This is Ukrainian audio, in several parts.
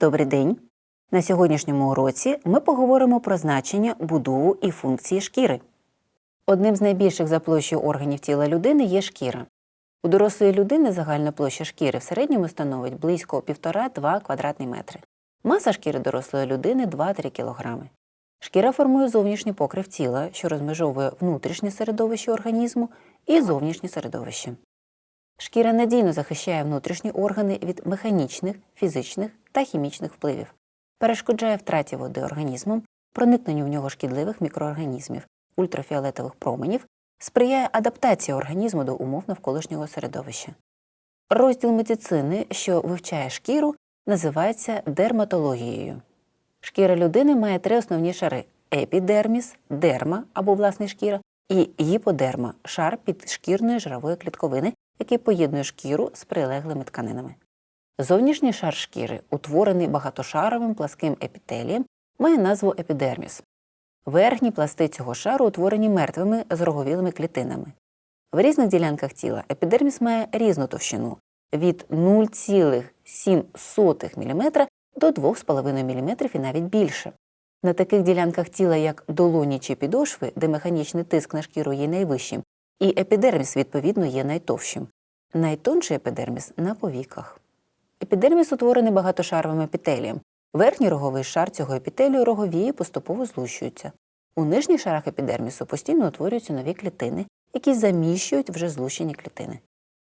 Добрий день! На сьогоднішньому уроці ми поговоримо про значення, будову і функції шкіри. Одним з найбільших за площею органів тіла людини є шкіра. У дорослої людини загальна площа шкіри в середньому становить близько 1,5-2 квадратні метри. Маса шкіри дорослої людини 2-3 кг. Шкіра формує зовнішній покрив тіла, що розмежовує внутрішнє середовище організму і зовнішнє середовище. Шкіра надійно захищає внутрішні органи від механічних, фізичних та хімічних впливів, перешкоджає втраті води організмом, проникненню в нього шкідливих мікроорганізмів, ультрафіолетових променів, сприяє адаптації організму до умов навколишнього середовища. Розділ медицини, що вивчає шкіру, називається дерматологією. Шкіра людини має три основні шари: епідерміс, дерма або власне шкіра, і гіподерма шар підшкірної жирової клітковини, який поєднує шкіру з прилеглими тканинами. Зовнішній шар шкіри, утворений багатошаровим пласким епітелієм, має назву епідерміс. Верхні пласти цього шару утворені мертвими зроговілими клітинами. В різних ділянках тіла епідерміс має різну товщину від 0,7 мм до 2,5 мм і навіть більше. На таких ділянках тіла, як долоні чи підошви, де механічний тиск на шкіру є найвищим, і епідерміс, відповідно, є найтовщим. Найтонший епідерміс на повіках. Епідерміс утворений багатошаровим епітелієм. Верхній роговий шар цього епітелію роговіє і поступово злущується. У нижніх шарах епідермісу постійно утворюються нові клітини, які заміщують вже злущені клітини.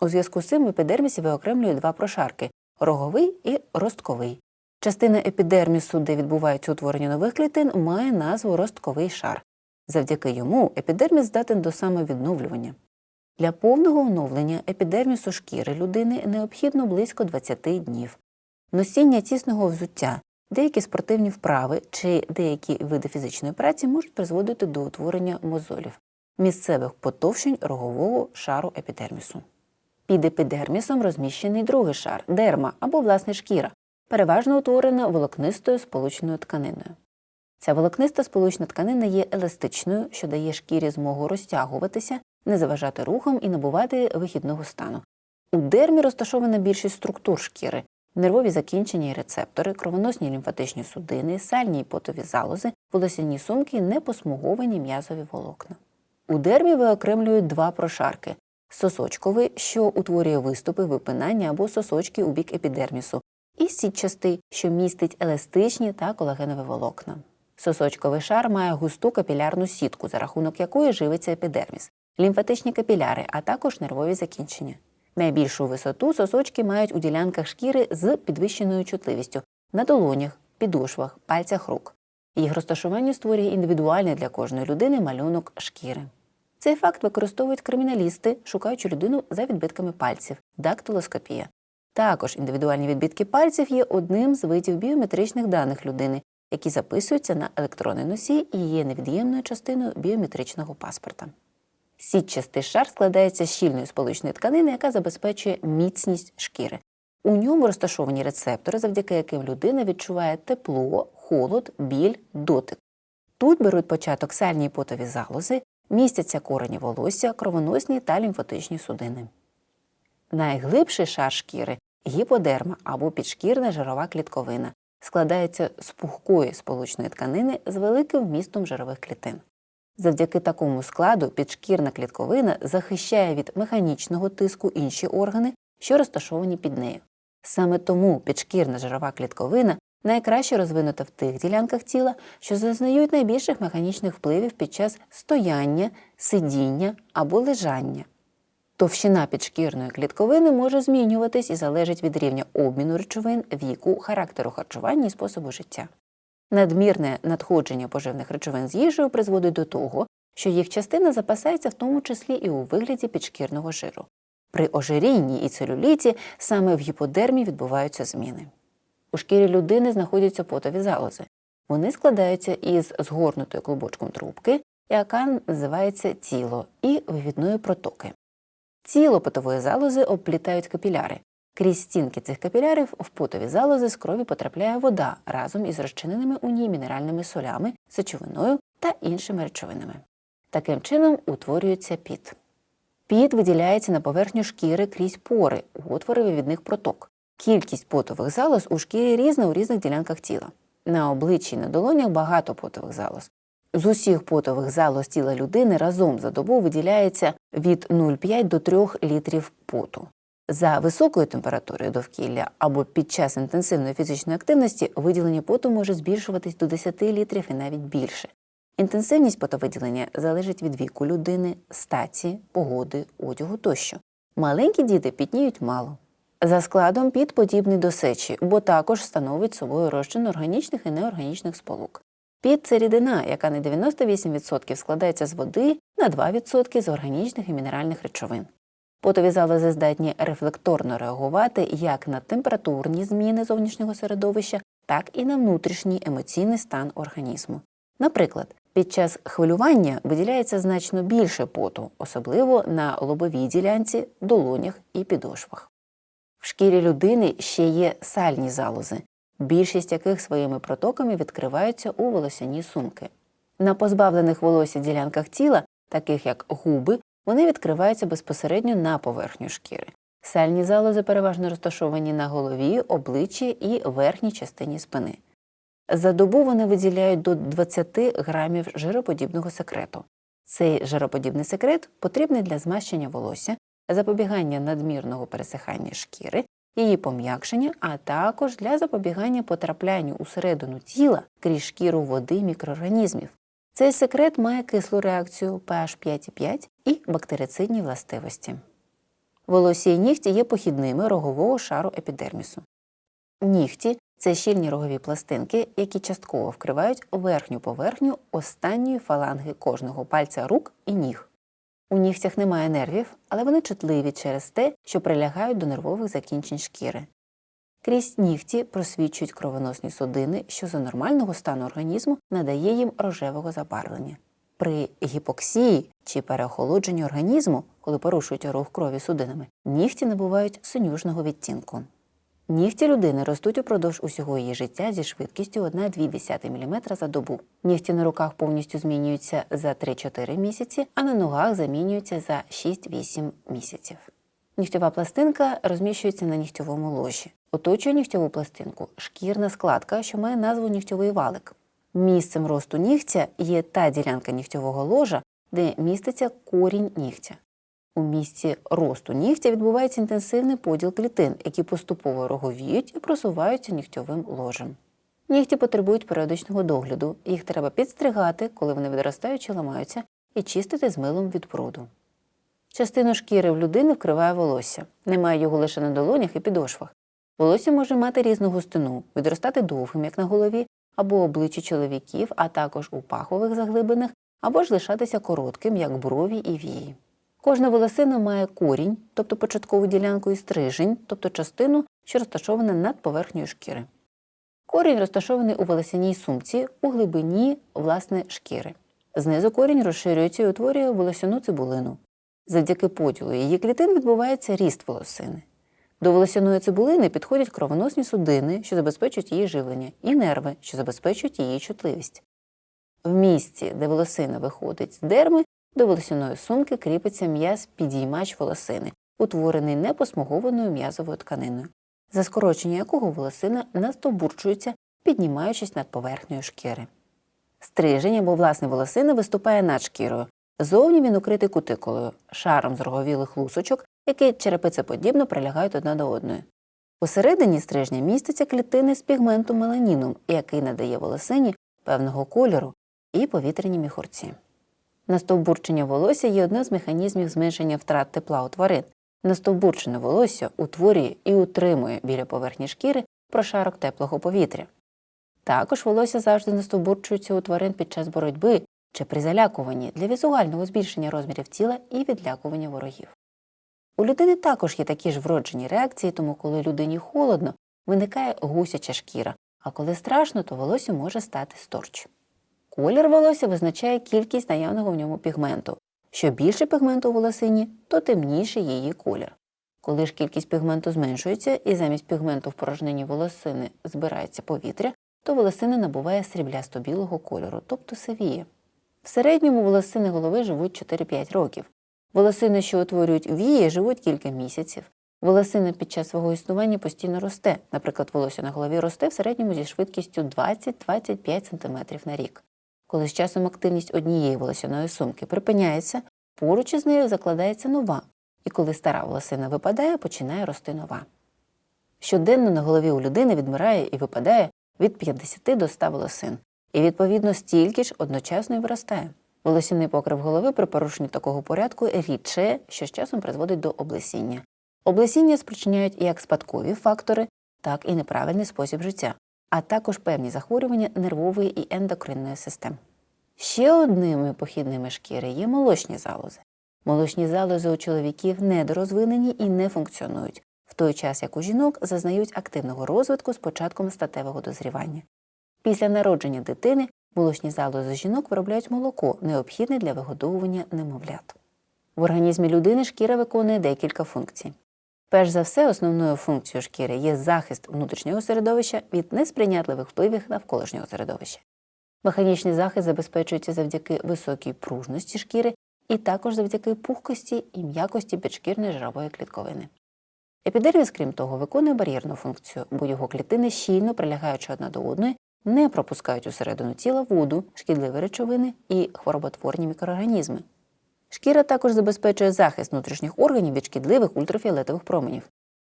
У зв'язку з цим в епідермісі виокремлюють два прошарки роговий і ростковий. Частина епідермісу, де відбувається утворення нових клітин, має назву ростковий шар. Завдяки йому епідерміс здатен до самовідновлювання. Для повного оновлення епідермісу шкіри людини необхідно близько 20 днів. Носіння тісного взуття, деякі спортивні вправи чи деякі види фізичної праці можуть призводити до утворення мозолів, місцевих потовщень рогового шару епідермісу. Під епідермісом розміщений другий шар дерма або власне шкіра, переважно утворена волокнистою сполучною тканиною. Ця волокниста сполучна тканина є еластичною, що дає шкірі змогу розтягуватися, не заважати рухам і набувати вихідного стану. У дермі розташована більшість структур шкіри, нервові закінчення і рецептори, кровоносні лімфатичні судини, сальні і потові залози, волосяні сумки непосмуговані м'язові волокна. У дермі виокремлюють два прошарки сосочковий, що утворює виступи, випинання або сосочки у бік епідермісу, і сітчастий, що містить еластичні та колагенові волокна. Сосочковий шар має густу капілярну сітку, за рахунок якої живиться епідерміс, лімфатичні капіляри, а також нервові закінчення. Найбільшу висоту сосочки мають у ділянках шкіри з підвищеною чутливістю на долонях, підошвах, пальцях рук. Їх розташування створює індивідуальний для кожної людини малюнок шкіри. Цей факт використовують криміналісти, шукаючи людину за відбитками пальців дактилоскопія. Також індивідуальні відбитки пальців є одним з видів біометричних даних людини, які записуються на електронний носій і є невід'ємною частиною біометричного паспорта. Сітчастий шар складається з щільної сполучної тканини, яка забезпечує міцність шкіри. У ньому розташовані рецептори, завдяки яким людина відчуває тепло, холод, біль, дотик. Тут беруть початок сальні і потові залози, містяться корені волосся, кровоносні та лімфатичні судини. Найглибший шар шкіри гіподерма або підшкірна жирова клітковина, складається з пухкої сполучної тканини з великим вмістом жирових клітин. Завдяки такому складу підшкірна клітковина захищає від механічного тиску інші органи, що розташовані під нею. Саме тому підшкірна жирова клітковина найкраще розвинута в тих ділянках тіла, що зазнають найбільших механічних впливів під час стояння, сидіння або лежання. Товщина підшкірної клітковини може змінюватись і залежить від рівня обміну речовин, віку, характеру харчування і способу життя. Надмірне надходження поживних речовин з їжею призводить до того, що їх частина запасається в тому числі і у вигляді підшкірного жиру. При ожирінні і целюліті саме в гіподермі відбуваються зміни. У шкірі людини знаходяться потові залози. Вони складаються із згорнутою клубочком трубки, яка називається тіло, і вивідної протоки. Тіло потової залози обплітають капіляри. Крізь стінки цих капілярів в потові залози з крові потрапляє вода разом із розчиненими у ній мінеральними солями, сечовиною та іншими речовинами. Таким чином утворюється піт. Піт виділяється на поверхню шкіри крізь пори, отвори вивідних проток. Кількість потових залоз у шкірі різна у різних ділянках тіла. На обличчі і на долонях багато потових залоз. З усіх потових залоз тіла людини разом за добу виділяється від 0,5 до 3 літрів поту. За високою температурою довкілля або під час інтенсивної фізичної активності виділення поту може збільшуватись до 10 літрів і навіть більше. Інтенсивність потовиділення залежить від віку людини, статі, погоди, одягу тощо. Маленькі діти пітніють мало. За складом піт подібний до сечі, бо також становить собою розчин органічних і неорганічних сполук. Піт це рідина, яка на 98% складається з води, на 2% з органічних і мінеральних речовин. Потові залози здатні рефлекторно реагувати як на температурні зміни зовнішнього середовища, так і на внутрішній емоційний стан організму. Наприклад, під час хвилювання виділяється значно більше поту, особливо на лобовій ділянці, долонях і підошвах. В шкірі людини ще є сальні залози, більшість яких своїми протоками відкриваються у волосяні сумки. На позбавлених волосся ділянках тіла, таких як губи, вони відкриваються безпосередньо на поверхню шкіри. Сальні залози переважно розташовані на голові, обличчі і верхній частині спини. За добу вони виділяють до 20 грамів жироподібного секрету. Цей жироподібний секрет потрібний для змащення волосся, запобігання надмірного пересихання шкіри, її пом'якшення, а також для запобігання потраплянню усередину тіла крізь шкіру води мікроорганізмів. Цей секрет має кислу реакцію pH 5,5 і бактерицидні властивості. Волосся і нігті є похідними рогового шару епідермісу. Нігті це щільні рогові пластинки, які частково вкривають верхню поверхню останньої фаланги кожного пальця рук і ніг. У нігтях немає нервів, але вони чутливі через те, що прилягають до нервових закінчень шкіри. Крізь нігті просвічують кровоносні судини, що за нормального стану організму надає їм рожевого забарвлення. При гіпоксії чи переохолодженні організму, коли порушують рух крові судинами, нігті набувають синюжного відтінку. Нігті людини ростуть упродовж усього її життя зі швидкістю 1,2 мм за добу. Нігті на руках повністю змінюються за 3-4 місяці, а на ногах замінюються за 6-8 місяців. Нігтьова пластинка розміщується на нігтьовому ложі. Оточує нігтьову пластинку шкірна складка, що має назву нігтьовий валик. Місцем росту нігтя є та ділянка нігтьового ложа, де міститься корінь нігтя. У місці росту нігтя відбувається інтенсивний поділ клітин, які поступово роговіють і просуваються нігтьовим ложем. Нігті потребують періодичного догляду, їх треба підстригати, коли вони відростають чи ламаються, і чистити з милом від бруду. Частину шкіри в людини вкриває волосся, немає його лише на долонях і підошвах. Волосся може мати різну густину, відростати довгим, як на голові, або обличчі чоловіків, а також у пахових заглибинах, або ж лишатися коротким, як брові і вії. Кожна волосина має корінь, тобто початкову ділянку і стрижень, тобто частину, що розташована над поверхнею шкіри. Корінь розташований у волосяній сумці у глибині власне шкіри. Знизу корінь розширюється і утворює волосяну цибулину. Завдяки поділу її клітин відбувається ріст волосини. До волосяної цибулини підходять кровоносні судини, що забезпечують її живлення, і нерви, що забезпечують її чутливість. В місці, де волосина виходить з дерми, до волосяної сумки кріпиться м'яз підіймач волосини, утворений непосмугованою м'язовою тканиною, за скорочення якого волосина настовбурчується, піднімаючись над поверхнею шкіри. Стрижень або власне волосина виступає над шкірою. Зовні він укритий кутикулою, шаром з роговілих лусочок, які черепицеподібно прилягають одна до одної. Посередині стрижня містяться клітини з пігментом меланіном, який надає волосині певного кольору і повітряні міхурці. Настовбурчення волосся є одним з механізмів зменшення втрат тепла у тварин. Настовбурчене волосся утворює і утримує біля поверхні шкіри прошарок теплого повітря. Також волосся завжди настовбурчується у тварин під час боротьби чи при залякуванні для візуального збільшення розмірів тіла і відлякування ворогів. У людини також є такі ж вроджені реакції, тому коли людині холодно, виникає гусяча шкіра, а коли страшно, то волосся може стати сторч. Колір волосся визначає кількість наявного в ньому пігменту. Що більше пігменту у волосині, то темніший її колір. Коли ж кількість пігменту зменшується і замість пігменту в порожнині волосини збирається повітря, то волосина набуває сріблясто-білого кольору, тобто сивіє. В середньому волосини голови живуть 4-5 років. Волосини, що утворюють вії, живуть кілька місяців. Волосина під час свого існування постійно росте. Наприклад, волосся на голові росте в середньому зі швидкістю 20-25 см на рік. Коли з часом активність однієї волосяної сумки припиняється, поруч із нею закладається нова, і коли стара волосина випадає, починає рости нова. Щоденно на голові у людини відмирає і випадає від 50 до 100 волосин, і відповідно стільки ж одночасно й виростає. Волосяний покрив голови при порушенні такого порядку рідше, що з часом призводить до облесіння. Облесіння спричиняють як спадкові фактори, так і неправильний спосіб життя, а також певні захворювання нервової і ендокринної систем. Ще одними похідними шкіри є молочні залози. Молочні залози у чоловіків недорозвинені і не функціонують, в той час як у жінок зазнають активного розвитку з початком статевого дозрівання. Після народження дитини молочні залози жінок виробляють молоко, необхідне для вигодовування немовлят. В організмі людини шкіра виконує декілька функцій. Перш за все, основною функцією шкіри є захист внутрішнього середовища від несприйнятливих впливів навколишнього середовища. Механічний захист забезпечується завдяки високій пружності шкіри і також завдяки пухкості і м'якості підшкірної жирової клітковини. Епідерміс, крім того, виконує бар'єрну функцію, бо його клітини щільно прилягаючи одна до одної, не пропускають усередину тіла воду, шкідливі речовини і хвороботворні мікроорганізми. Шкіра також забезпечує захист внутрішніх органів від шкідливих ультрафіолетових променів.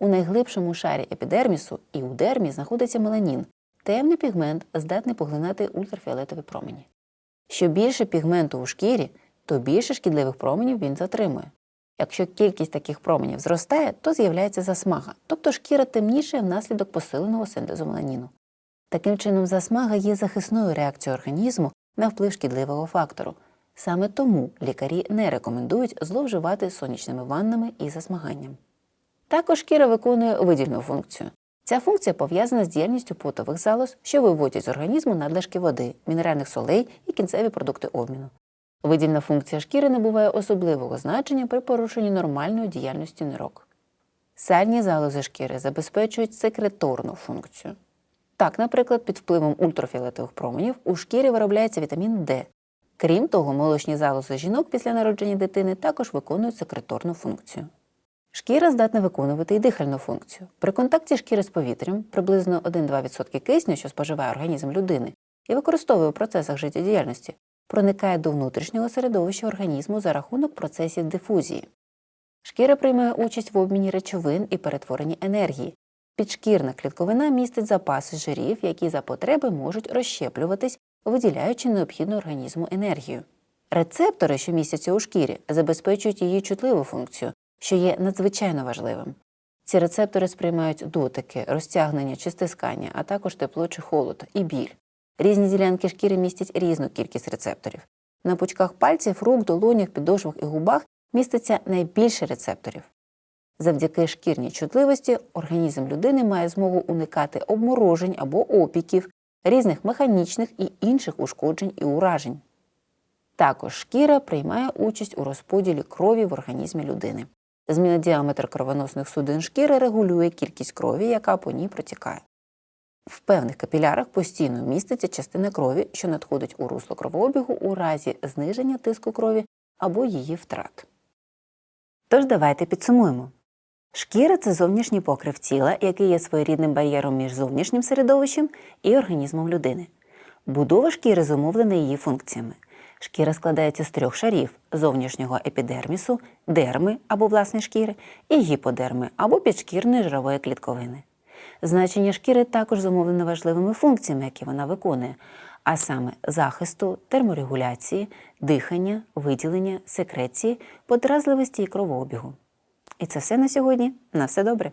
У найглибшому шарі епідермісу і у дермі знаходиться меланін темний пігмент, здатний поглинати ультрафіолетові промені. Що більше пігменту у шкірі, то більше шкідливих променів він затримує. Якщо кількість таких променів зростає, то з'являється засмага, тобто шкіра темніше внаслідок посиленого синтезу меланіну. Таким чином, засмага є захисною реакцією організму на вплив шкідливого фактору. Саме тому лікарі не рекомендують зловживати сонячними ваннами і засмаганням. Також шкіра виконує видільну функцію. Ця функція пов'язана з діяльністю потових залоз, що виводять з організму надлишки води, мінеральних солей і кінцеві продукти обміну. Видільна функція шкіри набуває особливого значення при порушенні нормальної діяльності нирок. Сальні залози шкіри забезпечують секреторну функцію. Так, наприклад, під впливом ультрафіолетових променів у шкірі виробляється вітамін Д. Крім того, молочні залози жінок після народження дитини також виконують секреторну функцію. Шкіра здатна виконувати і дихальну функцію. При контакті шкіри з повітрям приблизно 1-2% кисню, що споживає організм людини, і використовує у процесах життєдіяльності, проникає до внутрішнього середовища організму за рахунок процесів дифузії. Шкіра приймає участь в обміні речовин і перетворенні енергії. Підшкірна клітковина містить запаси жирів, які за потреби можуть розщеплюватись, виділяючи необхідну організму енергію. Рецептори, що містяться у шкірі, забезпечують її чутливу функцію, що є надзвичайно важливим. Ці рецептори сприймають дотики, розтягнення чи стискання, а також тепло чи холод і біль. Різні ділянки шкіри містять різну кількість рецепторів. На пучках пальців, рук, долонях, підошвах і губах міститься найбільше рецепторів. Завдяки шкірній чутливості організм людини має змогу уникати обморожень або опіків, різних механічних і інших ушкоджень і уражень. Також шкіра приймає участь у розподілі крові в організмі людини. Зміна діаметр кровоносних судин шкіри регулює кількість крові, яка по ній протікає. В певних капілярах постійно міститься частина крові, що надходить у русло кровообігу у разі зниження тиску крові або її втрат. Тож давайте підсумуємо. Шкіра це зовнішній покрив тіла, який є своєрідним бар'єром між зовнішнім середовищем і організмом людини. Будова шкіри зумовлена її функціями. Шкіра складається з трьох шарів зовнішнього епідермісу, дерми або власне шкіри, і гіподерми або підшкірної жирової клітковини. Значення шкіри також зумовлене важливими функціями, які вона виконує, а саме захисту, терморегуляції, дихання, виділення, секреції, подразливості і кровообігу. І це все на сьогодні. На все добре.